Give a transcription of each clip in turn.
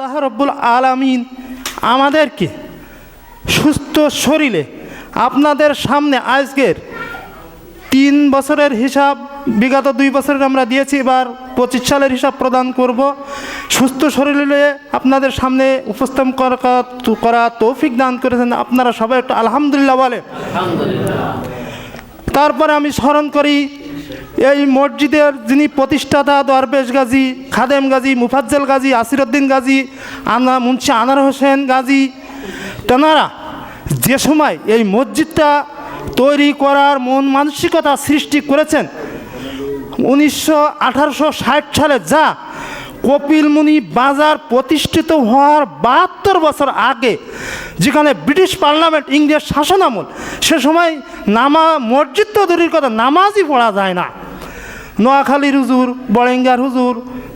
আল্লাহ রব্বুল আলামিন আমাদেরকে সুস্থ শরীরে আপনাদের সামনে আজকের তিন বছরের হিসাব বিগত দুই বছরের আমরা দিয়েছি এবার পঁচিশ সালের হিসাব প্রদান করব। সুস্থ শরীরে আপনাদের সামনে উপস্থাপন করা করা তৌফিক দান করেছেন আপনারা সবাই একটু আলহামদুলিল্লাহ বলে তারপরে আমি স্মরণ করি এই মসজিদের যিনি প্রতিষ্ঠাতা দরবেশ গাজী, খাদেম গাজী, মুফাজ্জেল গাজী, আসিরুদ্দিন গাজী আনা মুন্সি আনার হোসেন গাজী, তেনারা যে সময় এই মসজিদটা তৈরি করার মন মানসিকতা সৃষ্টি করেছেন, উনিশশো আঠারোশো সালে যা কপিলমুনি বাজার প্রতিষ্ঠিত হওয়ার বাহাত্তর বছর আগে, যেখানে ব্রিটিশ পার্লামেন্ট ইংরেজ শাসন আমল সে সময় নামা মসজিদ তো দূরের কথা, নামাজই পড়া যায় না। নোয়াখালীর হুজুর বড়েঙ্গার হুজুর,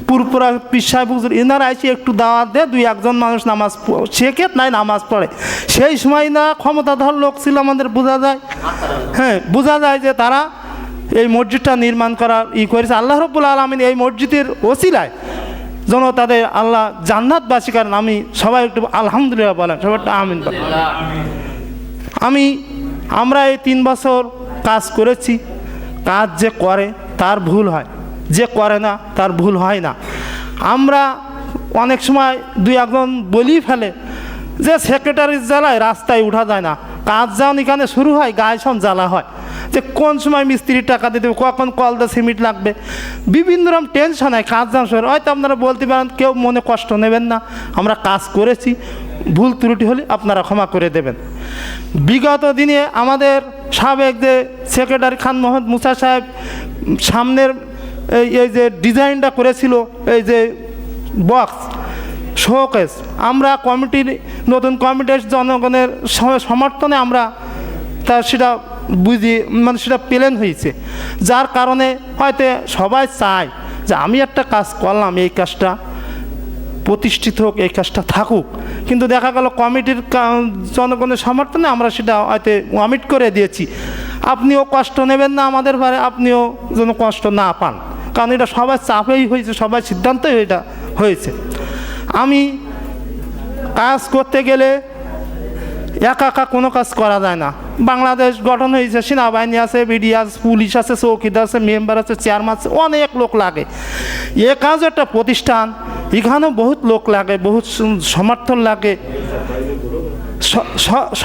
পুরপুরা পিসাব হুজুর, এনারা এসে একটু দাওয়াত দেয়, দুই একজন মানুষ নামাজ শেখে নাই নামাজ পড়ে। সেই সময় না ক্ষমতাধর লোক ছিল আমাদের, বোঝা যায়? হ্যাঁ বোঝা যায় যে তারা এই মসজিদটা নির্মাণ করার ই করেছে। আল্লাহ রব্বুল আলমিন এই মসজিদের ওসিলায় যেন তাদের আল্লাহ জান্নাতবাসী করেন আমি সবাই একটু আলহামদুলিল্লাহ বলেন, সবাই একটু আমিন আমি, আমরা এই তিন বছর কাজ করেছি, কাজ যে করে তার ভুল হয়, যে করে না তার ভুল হয় না। আমরা অনেক সময় দুই একজন বলি ফেলে, যে সেক্রেটারির জ্বালায় রাস্তায় উঠা যায় না, কাজ যখন এখানে শুরু হয়, গায়ে সব জ্বালা হয়। যে কোন সময় মিস্ত্রির টাকা দিতে হবে, কখন কল দিয়ে সিমেন্ট লাগবে? বিভিন্ন রকম টেনশন হয় কাজ যখন শুরু হয়তো আপনারা বলতে পারেন কেউ মনে কষ্ট নেবেন না। আমরা কাজ করেছি ভুল ত্রুটি হলে আপনারা ক্ষমা করে দেবেন। বিগত দিনে আমাদের সাবেক যে সেক্রেটারি খান মোহাম্মদ মুসা সাহেব সামনের এই এই যে ডিজাইনটা করেছিল এই যে বক্স শোকেস আমরা কমিটির নতুন কমিটির জনগণের সমর্থনে আমরা তা সেটা বুঝি মানে সেটা প্লেন হয়েছে। যার কারণে হয়তো সবাই চায় যে আমি একটা কাজ করলাম, এই কাজটা প্রতিষ্ঠিত হোক, এই কাজটা থাকুক। কিন্তু দেখা গেল কমিটির জনগণের সমর্থনে আমরা সেটা হয়তো অমিট করে দিয়েছি। আপনিও কষ্ট নেবেন না আমাদের বারে আপনিও যেন কষ্ট না পান। কারণ এটা সবার চাপেই হয়েছে সবাই সিদ্ধান্তই এটা হয়েছে। আমি কাজ করতে গেলে একা একা কোনো কাজ করা যায় না। বাংলাদেশ গঠন হয়েছে, সেনাবাহিনী আছে, বিডি আছে, পুলিশ আছে, চৌকিদার আছে, মেম্বার আছে চেয়ারম্যান আছে, অনেক লোক লাগে। এ কাজ একটা প্রতিষ্ঠান, এখানেও বহুত লোক লাগে, বহুত সমর্থন লাগে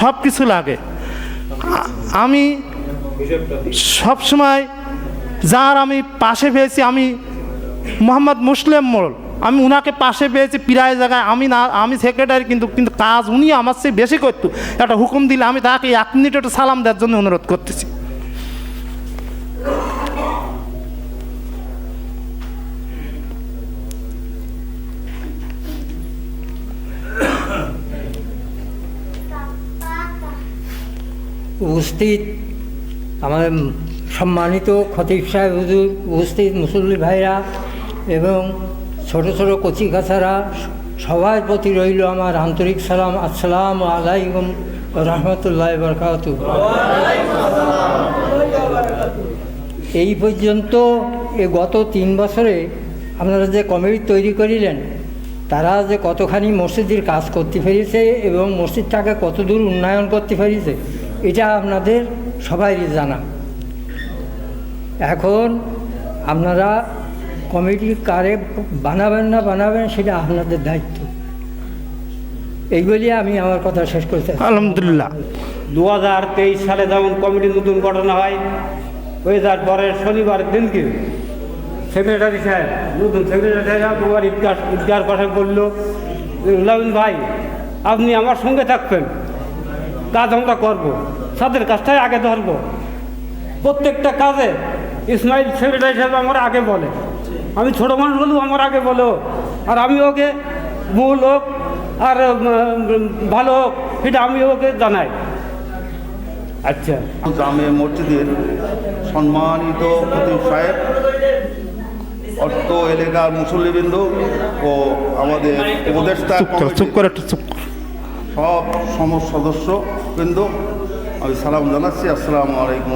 সব কিছু লাগে। আমি সব সময় যার আমি পাশে পেয়েছি, আমি মোহাম্মদ মুসলিম মোড়ল। আমি উনাকে পাশে পেয়েছি, প্রায় জায়গায় আমি না, আমি সেক্রেটারি কিন্তু কিন্তু কাজ উনি আমার চেয়ে বেশি করতো। একটা হুকুম দিলে আমি তাকে এক মিনিট একটা সালাম দেওয়ার জন্য অনুরোধ করতেছি। উপস্থিত আমাদের সম্মানিত খতিব সাহেব হুজুর, উপস্থিত মুসল্লি ভাইরা এবং ছোট ছোট কচি কাছারা সবার প্রতি রইল আমার আন্তরিক সালাম। আসসালাম আলাইকুম রহমতুল্লাহ বরকাত এই পর্যন্ত এ গত তিন বছরে আপনারা যে কমিটি তৈরি করিলেন, তারা যে কতখানি মসজিদের কাজ করতে পেরেছে এবং মসজিদটাকে কতদূর উন্নয়ন করতে পেরেছে, এটা আপনাদের সবাইরই জানা। এখন আপনারা কমিটি কারে বানাবেন না বানাবেন সেটা আপনাদের দায়িত্ব। এই বলে আমি আমার কথা শেষ করতে। আলহামদুলিল্লাহ। দু হাজার তেইশ সালে যেমন কমিটি নতুন গঠন হয় হয়ে যাওয়ার পরে শনিবার দিনকে সেক্রেটারি সাহেব নতুন সেক্রেটারি সাহেব তোমার ঈদগাহ কথা বলল লাউন ভাই আপনি আমার সঙ্গে থাকবেন। কাজ আমরা করব। সাদের কাজটাই আগে ধরবো। প্রত্যেকটা কাজে ইসমাইল সেক্রেটারি সাহেব আমার আগে বলে। আমি ছোটো মানুষ হলেও আমার আগে বলো। আর আমি ওকে মূল হোক আর ভালো হোক এটা আমি ওকে জানাই। আচ্ছা। জামে মসজিদের সম্মানিত খতিব সাহেব অর্থ এলাকার মুসল্লিবৃন্দ ও আমাদের উপদেষ্টা। সব সম সদস্য বৃন্দ আমি সালাম জানাচ্ছি। আসসালামু আলাইকুম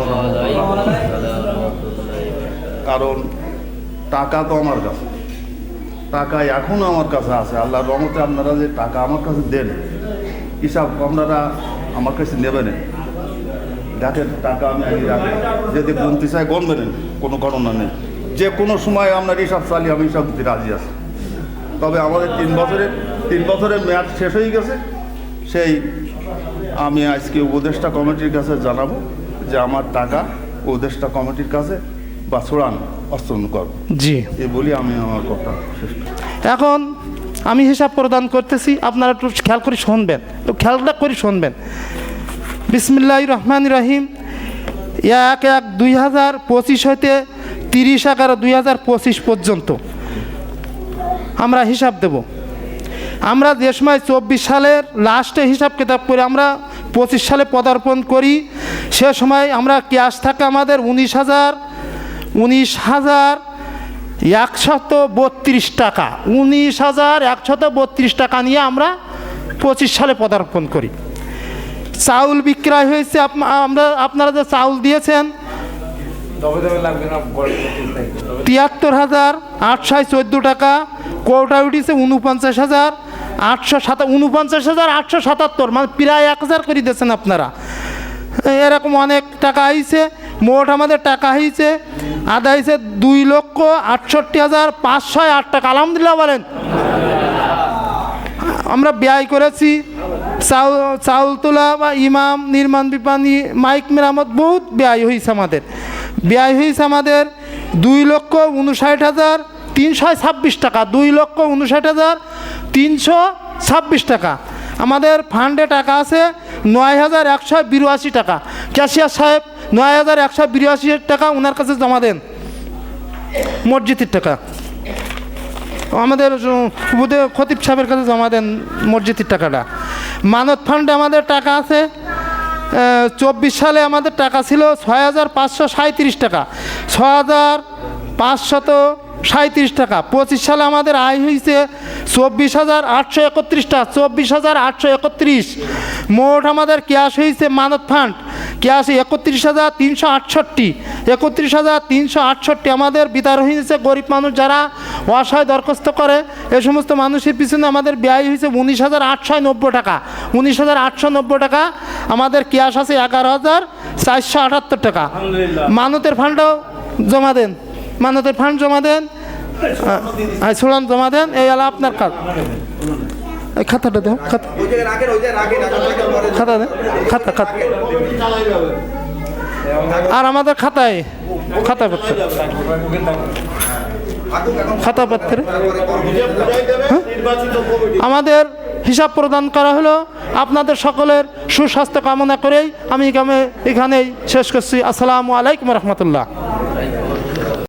কারণ টাকা তো আমার কাছে। টাকা এখনও আমার কাছে আছে। আল্লাহর রহমতে আপনারা যে টাকা আমার কাছে দেন, হিসাব আপনারা আমার কাছে নেবেন। গাছের টাকা আমি আগে রাখি। যদি গুনতে চাই, গনবেন। কোনো ঘটনা নেই। যে কোনো সময় আপনার হিসাব চালিয়ে আমি হিসাব দিতে রাজি আছি। তবে আমাদের তিন বছরের তিন বছরের মেয়াদ শেষ হয়ে গেছে। সেই আমি আজকে উপদেষ্টা কমিটির কাছে জানাব যে আমার টাকা উপদেষ্টা কমিটির কাছে বা ছোড়ান হস্তান্তর করব জি বলি আমি আমার কথা এখন আমি হিসাব প্রদান করতেছি আপনারা একটু খেয়াল করে শুনবেন। খেয়ালটা করে শুনবেন। বিসমিল্লাহ রহমান রহিম। এক এক দুই হাজার পঁচিশ হইতে তিরিশ এগারো দুই হাজার পঁচিশ পর্যন্ত আমরা হিসাব দেব। আমরা যে সময় চব্বিশ সালের লাস্টে হিসাব কিতাব করে আমরা পঁচিশ সালে পদার্পণ করি সে সময় আমরা ক্যাশ থাকে আমাদের উনিশ হাজার উনিশ হাজার একশত বত্রিশ টাকা। উনিশ হাজার একশত বত্রিশ টাকা নিয়ে আমরা পঁচিশ সালে পদার্পণ করি। চাউল বিক্রয় হয়েছে আমরা, আপনারা যে চাউল দিয়েছেন, তিয়াত্তর হাজার আটশো চোদ্দ টাকা কোটা উঠেছে উনপঞ্চাশ হাজার আটশো সাতা, উনপঞ্চাশ হাজার আটশো সাতাত্তর মানে প্রায় এক হাজার করে দিয়েছেন আপনারা। এরকম অনেক টাকা আইছে মোট আমাদের টাকা হয়েছে আদা হয়েছে দুই লক্ষ আটষট্টি হাজার পাঁচশো আট টাকা। আলহামদুলিল্লাহ বলেন। আমরা ব্যয় করেছি। চাউল চাউল তোলা বা ইমাম, নির্মাণ বিপানি মাইক মেরামত বহুত ব্যয় হয়েছে আমাদের। ব্যয় হয়েছে আমাদের দুই লক্ষ উনষাট হাজার তিনশো ছাব্বিশ টাকা। দুই লক্ষ উনষাট হাজার তিনশো ছাব্বিশ টাকা। আমাদের ফান্ডে টাকা আছে নয় হাজার একশো বিরাশি টাকা। ক্যাশিয়ার সাহেব নয় হাজার একশো বিরাশি টাকা ওনার কাছে জমা দেন। মসজিদের টাকা। আমাদের খতিব সাহেবের কাছে জমা দেন মসজিদের টাকাটা। মানত ফান্ডে আমাদের টাকা আছে। চব্বিশ সালে আমাদের টাকা ছিল ছয় হাজার পাঁচশো সাঁত্রিশ টাকা। ছয় হাজার পাঁচশত সাঁত্রিশ টাকা। পঁচিশ সালে আমাদের আয় হয়েছে চব্বিশ হাজার আটশো একত্রিশ টাকা। চব্বিশ হাজার আটশো একত্রিশ। মোট আমাদের ক্যাশ হয়েছে মানত ফান্ড ক্যাশ একত্রিশ হাজার তিনশো আটষট্টি একত্রিশ হাজার তিনশো আটষট্টি আমাদের বিতরণ হয়েছে গরিব মানুষ যারা অসহায় দরখাস্ত করে এ সমস্ত মানুষের পিছনে আমাদের ব্যয় হয়েছে উনিশ হাজার আটশো নব্বই টাকা। উনিশ হাজার আটশো নব্বই টাকা আমাদের ক্যাশ আছে এগারো হাজার চারশো আটাত্তর টাকা। মানতের ফান্ডও জমা দেন। মানতের ফান্ড জমা দেন। ছোড়ান জমা দেন। এই হলো আপনার কাজ। এই খাতাটা দেন খাতা খাতা খাতা খাতা। আর আমাদের খাতায়, খাতা পত্র। খাতা পত্রে। হ্যাঁ? আমাদের হিসাব প্রদান করা হলো আপনাদের সকলের সুস্বাস্থ্য কামনা করেই আমি এখানে এখানেই শেষ করছি। আসসালামু আলাইকুম রহমতুল্লাহ।